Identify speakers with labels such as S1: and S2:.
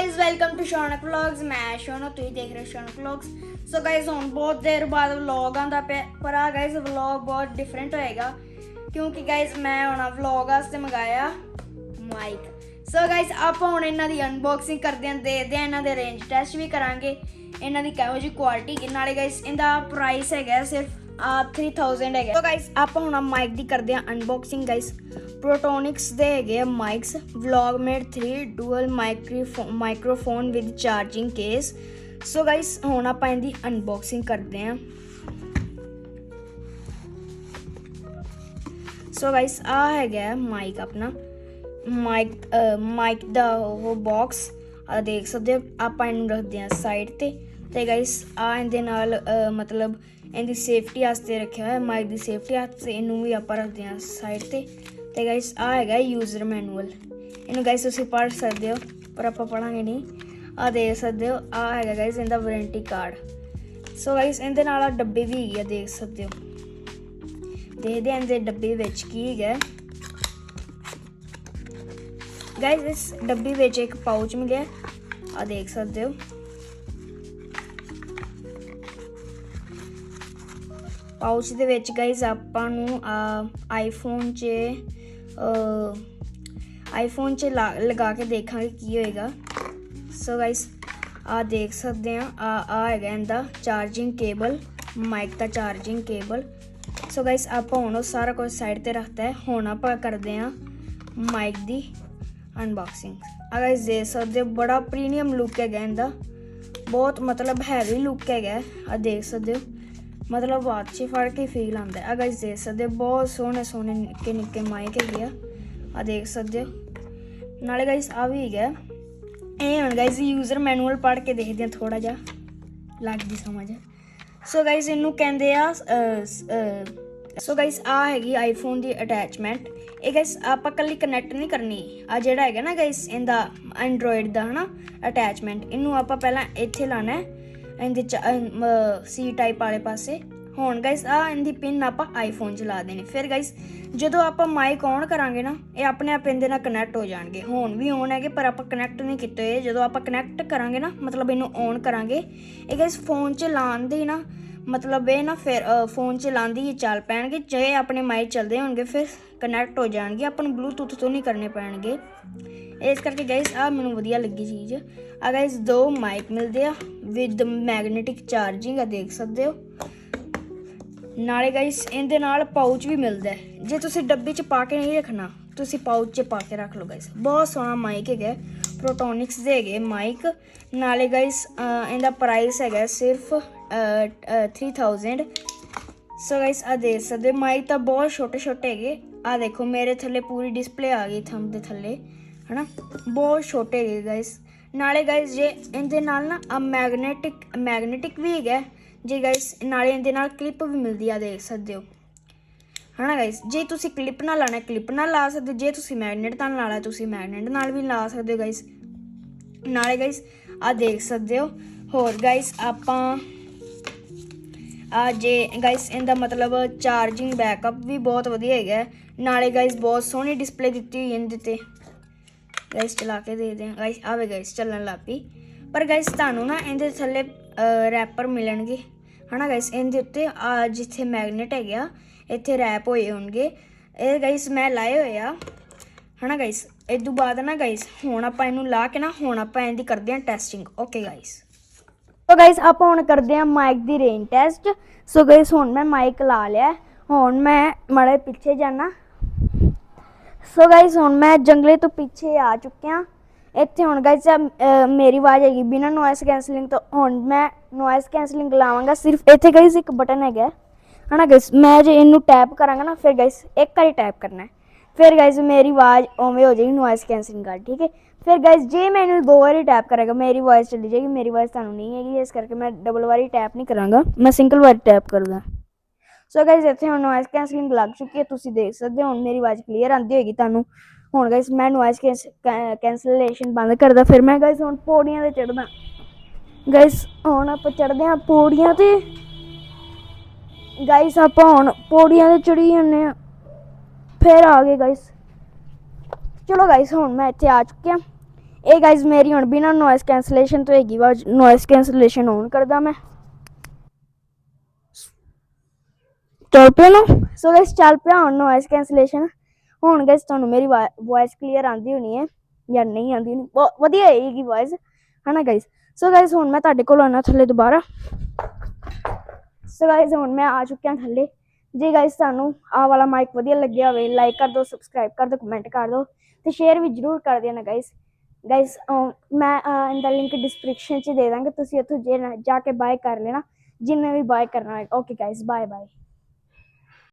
S1: Guys welcome to Shaunak vlogs ਮੈਂ ਸ਼ੌਨਕ, ਤੁਸੀਂ ਦੇਖ ਰਹੇ ਹੋ ਸ਼ੌਨਕ ਵਲੌਗਸ ਸੋ ਗਾਇਜ਼ ਹੁਣ ਬਹੁਤ ਦੇਰ ਬਾਅਦ ਵਲੌਗ ਆਂਦਾ ਪਿਆ, ਪਰ ਆ ਗਾਇਜ਼ ਵਲੌਗ ਬਹੁਤ ਡਿਫਰੈਂਟ ਹੋਏਗਾ, ਕਿਉਂਕਿ ਗਾਇਜ਼ ਮੈਂ ਹੁਣ ਵਲੌਗ ਵਾਸਤੇ ਮੰਗਾਇਆ ਮਾਈਕ ਸੋ ਗਾਇਜ਼ ਆਪਾਂ ਹੁਣ ਇਹਨਾਂ ਦੀ ਅਨਬਾਕਸਿੰਗ ਕਰਦੇ ਹਾਂ, ਦੇਖਦੇ ਹਾਂ ਇਹਨਾਂ ਦੇ ਰੇਂਜ ਟੈਸਟ ਵੀ ਕਰਾਂਗੇ। ਇਹਨਾਂ ਦੀ ਕਿਹੋ ਜਿਹੀ ਕੁਆਲਿਟੀ ਨਾਲੇ ਗਾਇਜ਼ ਇਹਦਾ ਪ੍ਰਾਈਸ ਹੈਗਾ ਸਿਰਫ 3000 ਹੈਗਾ। ਸੋ ਗਾਇਜ਼ ਆਪਾਂ ਹੁਣ ਮਾਈਕ ਦੀ ਕਰਦੇ ਹਾਂ ਅਨਬਾਕਸਿੰਗ ਗਾਇਜ਼ ਪ੍ਰੋਟੋਨਿਕਸ ਦੇ ਹੈਗੇ ਆ mics Vlogmate 3 dual microphone with charging case so guys ਹੁਣ ਆਪਾਂ ਇਹਦੀ ਅਨਬਾਕਸਿੰਗ ਕਰਦੇ ਹਾਂ। ਸੋ ਗਾਇਸ ਆ ਹੈਗਾ ਮਾਈਕ ਆਪਣਾ। ਮਾਈਕ ਮਾਈਕ ਦਾ ਉਹ ਬਾਕਸ ਆ ਦੇਖ ਸਕਦੇ ਹੋ, ਆਪਾਂ ਇਹਨੂੰ ਰੱਖਦੇ ਹਾਂ ਸਾਈਡ ਤੇ। ਤੇ ਗਾਇਸ ਆ ਇਹਦੇ ਨਾਲ ਮਤਲਬ ਇਹਦੀ ਸੇਫਟੀ ਵਾਸਤੇ ਰੱਖਿਆ ਹੋਇਆ ਮਾਈਕ ਦੀ ਸੇਫਟੀ ਵਾਸਤੇ, ਇਹਨੂੰ ਵੀ ਆਪਾਂ ਰੱਖਦੇ ਹਾਂ ਸਾਈਡ ਤੇ। ਤੇ ਗਾਇਸ ਆ ਹੈਗਾ ਯੂਜ਼ਰ ਮੈਨੂਅਲ ਇਹਨੂੰ ਗਾਇਸ ਤੁਸੀਂ ਪੜ੍ਹ ਸਕਦੇ ਹੋ, ਪਰ ਆਪਾਂ ਪੜਾਂਗੇ ਨਹੀਂ। ਆ ਦੇਖ ਸਕਦੇ ਹੋ, ਆ ਹੈਗਾ ਗਾਇਸ ਇਹਦਾ ਵਾਰੰਟੀ ਕਾਰਡ ਸੋ ਗਾਇਸ ਇਹਦੇ ਨਾਲ ਆ ਡੱਬੇ ਵੀ ਹੈਗੇ ਆ, ਦੇਖ ਸਕਦੇ ਹੋ। ਦੇਖਦੇ ਹਾਂ ਇਹਦੇ ਡੱਬੇ ਵਿੱਚ ਕੀ ਹੈਗਾ। ਗਾਇਸ ਇਸ ਡੱਬੀ ਵਿੱਚ ਇੱਕ ਪਾਊਚ ਮਿਲਿਆ। ਆ ਦੇਖ ਸਕਦੇ ਹੋ। ਪਾਊਚ ਦੇ ਵਿੱਚ ਗਾਇਸ ਆਪਾਂ ਨੂੰ ਆਈਫੋਨ 'ਚ ਆਈਫੋਨ 'ਚ ਲਾ- ਲਗਾ ਕੇ ਦੇਖਾਂਗੇ ਕੀ ਹੋਏਗਾ। ਸੋ ਗਾਇਸ ਆ ਦੇਖ ਸਕਦੇ ਆ ਆ ਆ ਹੈਗਾ ਇਹਦਾ ਚਾਰਜਿੰਗ ਕੇਬਲ ਮਾਈਕ ਦਾ ਚਾਰਜਿੰਗ ਕੇਬਲ ਸੋ ਗਾਇਸ ਆਪਾਂ ਹੁਣ ਉਹ ਸਾਰਾ ਕੁਝ ਸਾਈਡ ਤੇ ਰੱਖਤਾ ਹੈ। ਹੁਣ ਆਪਾਂ ਕਰਦੇ ਆ ਮਾਈਕ ਦੀ ਅਨਬਾਕਸਿੰਗ ਆ ਗਾਇਸ ਦੇਖ ਸਕਦੇ ਹੋ, ਬੜਾ ਪ੍ਰੀਮੀਅਮ ਲੁੱਕ ਹੈਗਾ ਇਹਦਾ। ਬਹੁਤ ਮਤਲਬ ਹੈਵੀ ਲੁੱਕ ਹੈਗਾ। ਆ ਦੇਖ ਸਕਦੇ ਹੋ। ਮਤਲਬ ਹੱਥ 'ਚ ਫੜ ਕੇ ਫੀਲ ਆਉਂਦਾ ਹੈ ਆ ਗਾਇਸ ਦੇਖ ਸਕਦੇ ਹੋ, ਬਹੁਤ ਸੋਹਣੇ ਸੋਹਣੇ ਨਿੱਕੇ ਨਿੱਕੇ ਮਾਈਕ ਹੈਗੇ ਆ। ਆ ਦੇਖ ਸਕਦੇ ਹੋ। ਨਾਲੇ ਗਾਇਸ ਆ ਵੀ ਹੈਗਾ। ਇਹ ਹੁਣ ਗਾਇਸ ਯੂਜ਼ਰ ਮੈਨੂਅਲ ਪੜ੍ਹ ਕੇ ਦੇਖਦੇ ਹਾਂ ਥੋੜਾ ਜਿਹਾ। ਲੱਗਦੀ ਸਮਝ। ਸੋ ਗਾਇਸ ਇਹਨੂੰ ਕਹਿੰਦੇ ਆ ਸੋ ਗਾਇਸ ਆ ਹੈਗੀ ਆਈਫੋਨ ਦੀ ਅਟੈਚਮੈਂਟ ਇਹ ਗਾਇਸ ਆਪਾਂ ਕੱਲੀ ਕਨੈਕਟ ਨਹੀਂ ਕਰਨੀ। ਆ ਜਿਹੜਾ ਹੈਗਾ ਨਾ ਗਾਇਸ ਇਹਦਾ ਐਂਡਰੋਇਡ ਦਾ ਹਨਾ ਅਟੈਚਮੈਂਟ ਇਹਨੂੰ ਆਪਾਂ ਪਹਿਲਾਂ ਇੱਥੇ ਲਾਣਾ ਹੈ। ਇਹਦੇ ਸੀ ਟਾਈਪ ਵਾਲੇ ਪਾਸੇ। ਹੁਣ ਗਾਇਸ ਆ ਇਹਦੀ ਪਿਨ ਆਪਾਂ ਆਈਫੋਨ 'ਚ ਲਾ ਦੇਣੀ। ਫਿਰ ਗਾਇਸ ਜਦੋਂ ਆਪਾਂ ਮਾਈਕ ਔਨ ਕਰਾਂਗੇ ਨਾ, ਇਹ ਆਪਣੇ ਆਪ ਇਹਦੇ ਨਾਲ ਕਨੈਕਟ ਹੋ ਜਾਣਗੇ। ਹੁਣ ਵੀ ਔਨ ਹੈਗੇ, ਪਰ ਆਪਾਂ ਕਨੈਕਟ ਨਹੀਂ ਕੀਤੇ ਹੋਏ। ਜਦੋਂ ਆਪਾਂ ਕਨੈਕਟ ਕਰਾਂਗੇ ਨਾ, ਮਤਲਬ ਇਹਨੂੰ ਔਨ ਕਰਾਂਗੇ। ਇਹ ਗਾਇਸ ਫੋਨ 'ਚ ਲਾਉਣ ਦੇ ਨਾ ਮਤਲਬ ਇਹ ਨਾ ਫਿਰ ਫੋਨ 'ਚ ਲਾਉਂਦੀ ਹੀ ਚੱਲ ਪੈਣਗੇ, ਜੇ ਆਪਣੇ ਮਾਈਕ ਚੱਲਦੇ ਹੋਣਗੇ ਫਿਰ ਕਨੈਕਟ ਹੋ ਜਾਣਗੇ, ਆਪਾਂ ਨੂੰ ਬਲੂਟੁੱਥ ਤੋਂ ਨਹੀਂ ਕਰਨੇ ਪੈਣਗੇ। ਇਸ ਕਰਕੇ ਗਾਇਸ ਆ ਮੈਨੂੰ ਵਧੀਆ ਲੱਗੀ ਚੀਜ਼। ਆ ਗਾਇਸ ਦੋ ਮਾਈਕ ਮਿਲਦੇ ਆ ਵਿਦ ਮੈਗਨੇਟਿਕ ਚਾਰਜਿੰਗ ਆ, ਦੇਖ ਸਕਦੇ ਹੋ। ਨਾਲੇ ਗਾਇਸ ਇਹਦੇ ਨਾਲ ਪਾਊਚ ਵੀ ਮਿਲਦਾ ਜੇ ਤੁਸੀਂ ਡੱਬੇ 'ਚ ਪਾ ਕੇ ਨਹੀਂ ਰੱਖਣਾ, ਤੁਸੀਂ ਪਾਊਚ 'ਚ ਪਾ ਕੇ ਰੱਖ ਲਓ ਗਾਇਸ ਬਹੁਤ ਸੋਹਣਾ ਮਾਈਕ ਹੈਗਾ ਪ੍ਰੋਟੋਨਿਕਸ ਦੇ ਹੈਗੇ ਮਾਈਕ ਨਾਲੇ ਗਾਇਸ ਇਹਦਾ ਪ੍ਰਾਈਸ ਹੈਗਾ ਸਿਰਫ 3000 ਸੋ ਗਾਇਸ ਆ ਦੇਖ ਸਕਦੇ ਮਾਈਕ ਤਾਂ ਬਹੁਤ ਛੋਟੇ ਛੋਟੇ ਹੈਗੇ। ਆ ਦੇਖੋ, ਮੇਰੇ ਥੱਲੇ ਪੂਰੀ ਡਿਸਪਲੇ ਆ ਗਈ ਥੰਬ ਦੇ ਥੱਲੇ, ਹਨਾ? ਬਹੁਤ ਛੋਟੇ ਹੈਗੇ ਗਾਇਸ ਨਾਲੇ ਗਾਇਸ ਜੇ ਇਹਦੇ ਨਾਲ ਨਾ ਆ ਮੈਗਨੇਟਿਕ ਮੈਗਨੇਟਿਕ ਵੀ ਹੈਗਾ, ਜੇ ਗਾਇਸ ਨਾਲੇ ਇਹਦੇ ਨਾਲ ਕਲਿੱਪ ਵੀ ਮਿਲਦੀ ਆ ਦੇਖ ਸਕਦੇ ਹੋ। ਹਨਾ ਗਾਇਸ ਜੇ ਤੁਸੀਂ ਕਲਿੱਪ ਨਾਲ ਲਾਣਾ ਕਲਿੱਪ ਨਾਲ ਲਾ ਸਕਦੇ, ਜੇ ਤੁਸੀਂ ਮੈਗਨੇਟ ਨਾਲ ਲਾਣਾ ਤੁਸੀਂ ਮੈਗਨੇਟ ਨਾਲ ਵੀ ਲਾ ਸਕਦੇ ਹੋ ਗਾਇਸ ਨਾਲੇ ਗਾਇਸ ਆ ਦੇਖ ਸਕਦੇ ਹੋ। ਹੋਰ ਗਾਇਸ ਆਪਾਂ ਆ ਜੇ ਗਾਇਸ ਇਹਦਾ ਮਤਲਬ ਚਾਰਜਿੰਗ ਬੈਕਅਪ ਵੀ ਬਹੁਤ ਵਧੀਆ ਹੈਗਾ ਨਾਲੇ ਗਾਇਸ ਬਹੁਤ ਸੋਹਣੀ ਡਿਸਪਲੇ ਦਿੱਤੀ ਹੋਈ ਇਹਦੇ ਤੇ। ਗਾਇਸ ਚਲਾ ਕੇ ਦੇਖਦੇ ਹਾਂ। ਗਾਇਸ ਆਵੇ ਗਾਇਸ ਚੱਲਣ ਲੱਗ ਪਈ। ਪਰ ਗਾਇਸ ਤੁਹਾਨੂੰ ਨਾ ਇਹਦੇ ਥੱਲੇ ਰੈਪਰ ਮਿਲਣਗੇ। ਹਨਾ ਗਾਇਸ ਇਹਦੇ ਉੱਤੇ, ਆ ਜਿੱਥੇ ਮੈਗਨੇਟ ਹੈਗਾ ਇੱਥੇ ਰੈਪ ਹੋਏ ਹੋਣਗੇ। ਇਹ ਗਾਇਸ ਮੈਂ ਲਾਏ ਹੋਏ ਆ। ਹਨਾ ਗਾਇਸ ਇਸ ਤੋਂ ਬਾਅਦ ਨਾ ਗਾਇਸ ਹੁਣ ਆਪਾਂ ਇਹਨੂੰ ਲਾ ਕੇ ਨਾ, ਹੁਣ ਆਪਾਂ ਇਹਦੀ ਕਰਦੇ ਹਾਂ testing okay guys so guys ਆਪਾਂ ਹੁਣ ਕਰਦੇ ਹਾਂ ਮਾਈਕ ਦੀ ਰੇਂਜ ਟੈਸਟ ਸੋ ਗਾਇਸ ਹੁਣ ਮੈਂ ਮਾਈਕ ਲਾ ਲਿਆ ਹੁਣ ਮੈਂ ਮੜੇ ਪਿੱਛੇ ਜਾਣਾ। ਸੋ ਗਾਇਸ ਹੁਣ ਮੈਂ ਜੰਗਲੇ ਤੋਂ ਪਿੱਛੇ ਆ ਚੁੱਕਿਆ। ਇੱਥੇ ਹੁਣ ਗਾਇਸ ਮੇਰੀ ਆਵਾਜ਼ ਹੈਗੀ ਬਿਨਾਂ ਨੋਇਸ ਕੈਂਸਲਿੰਗ ਤੋਂ। ਹੁਣ ਮੈਂ ਨੋਇਸ ਕੈਂਸਲਿੰਗ ਲਾਵਾਂਗਾ। ਸਿਰਫ ਇੱਥੇ ਗਾਇਸ ਇੱਕ ਬਟਨ ਹੈਗਾ ਹਨਾ ਗਾਇਸ ਮੈਂ ਜੇ ਇਹਨੂੰ ਟੈਪ ਕਰਾਂਗਾ ਨਾ, ਫਿਰ ਗਾਇਸ ਇੱਕ ਵਾਰੀ ਟੈਪ ਕਰਨਾ ਹੈ। ਫਿਰ ਗਾਇਸ ਮੇਰੀ ਆਵਾਜ਼ ਉਵੇਂ ਹੋ ਜਾਏਗੀ ਨੋਇਸ ਕੈਂਸਲਿੰਗ ਕਰ ਠੀਕ ਹੈ? ਫਿਰ ਗਾਇਸ ਜੇ ਮੈਂ ਇਹਨੂੰ ਦੋ ਵਾਰੀ ਟੈਪ ਕਰਾਂਗਾ, ਮੇਰੀ ਆਵਾਜ਼ ਚਲੀ ਜਾਏਗੀ, ਮੇਰੀ ਆਵਾਜ਼ ਤੁਹਾਨੂੰ ਨਹੀਂ ਹੈਗੀ, ਇਸ ਕਰਕੇ ਮੈਂ ਡਬਲ ਵਾਰੀ ਟੈਪ ਨਹੀਂ ਕਰਾਂਗਾ, ਮੈਂ ਸਿੰਗਲ ਵਾਰੀ ਟੈਪ ਕਰਦਾ। ਸੋ ਗਾਇਸ ਇੱਥੇ ਹੁਣ ਨੋਇਸ ਕੈਂਸਲਿੰਗ ਲੱਗ ਚੁੱਕੀ ਹੈ, ਤੁਸੀਂ ਦੇਖ ਸਕਦੇ ਹੋ, ਹੁਣ ਮੇਰੀ ਆਵਾਜ਼ ਕਲੀਅਰ ਆਉਂਦੀ ਹੋਏਗੀ ਤੁਹਾਨੂੰ। ਹੁਣ ਗਾਇਸ ਮੈਂ ਨੋਇਸ ਕੈਂਸਲੇਸ਼ਨ ਬੰਦ ਕਰਦਾ, ਫਿਰ ਮੈਂ ਗਾਇਸ ਹੁਣ ਪੌੜੀਆਂ ਤੇ ਚੜਦਾ ਗਾਇਸ ਹੁਣ ਆਪਾਂ ਚੜਦੇ ਹਾਂ ਪੌੜੀਆਂ ਤੇ। ਗਾਇਸ ਆਪਾਂ ਹੁਣ ਪੌੜੀਆਂ ਤੇ ਚੜੀ ਜਾਂਦੇ ਆ ਫਿਰ ਆ ਗਏ ਗਾਇਸ ਚਲੋ ਗਾਇਸ ਹੁਣ ਮੈਂ ਇੱਥੇ ਆ ਚੁੱਕਿਆ। ਇਹ ਗਾਇਜ਼ ਮੇਰੀ ਹੁਣ ਬਿਨਾ ਨੋਇਸ ਕੈਂਸਲੇਸ਼ਨ ਤੋਂ ਹੈਗੀ ਵਾ। ਨੋਇਸ ਕੈਂਸਲੇਸ਼ਨ ਔਨ ਕਰਦਾ ਮੈਂ। ਚੱਲ ਪਿਆ ਨਾ। ਸੋ ਗਾਇਸ ਚੱਲ ਪਿਆ ਹੁਣ ਨੋਇਸ ਕੈਂਸਲੇਸ਼ਨ ਹੁਣ ਗਾਇਸ ਤੁਹਾਨੂੰ ਮੇਰੀ ਵੌਇਸ ਕਲੀਅਰ ਆਂਦੀ ਹੋਣੀ ਹੈ ਜਾਂ ਨਹੀਂ ਆਂਦੀ ਹੋਣੀ। ਵਧੀਆ ਆਏਗੀ ਵੌਇਸ ਹਨਾ ਗਾਇਸ ਸੋ ਗਾਇਸ ਹੁਣ ਮੈਂ ਤੁਹਾਡੇ ਕੋਲ ਆਉਣਾ ਥੱਲੇ ਦੁਬਾਰਾ। ਸੋ ਗਾਇਸ ਹੁਣ ਮੈਂ ਆ ਚੁੱਕਿਆ ਥੱਲੇ। ਜੇ ਗਾਇਸ ਤੁਹਾਨੂੰ ਆਹ ਵਾਲਾ ਮਾਈਕ ਵਧੀਆ ਲੱਗਿਆ ਹੋਵੇ ਲਾਈਕ ਕਰ ਦਿਓ ਸਬਸਕ੍ਰਾਈਬ ਕਰ ਦਿਓ ਕਮੈਂਟ ਕਰ ਦਿਓ ਤੇ ਸ਼ੇਅਰ ਵੀ ਜਰੂਰ ਕਰ ਦੇਣਾ ਗਾਇਸ ਗਾਇਸ ਮੈਂ ਅਹ, ਇਹਦਾ ਲਿੰਕ ਡਿਸਕ੍ਰਿਪਸ਼ਨ 'ਚ ਦੇ ਦਾਂਗਾ ਤੁਸੀਂ ਉੱਥੋਂ ਜੇ ਜਾ ਕੇ ਬਾਏ ਕਰ ਲੈਣਾ ਜਿੰਨੇ ਵੀ ਬਾਏ ਕਰਨਾ ਹੋਵੇ ਓਕੇ ਗਾਇਸ ਬਾਏ ਬਾਏ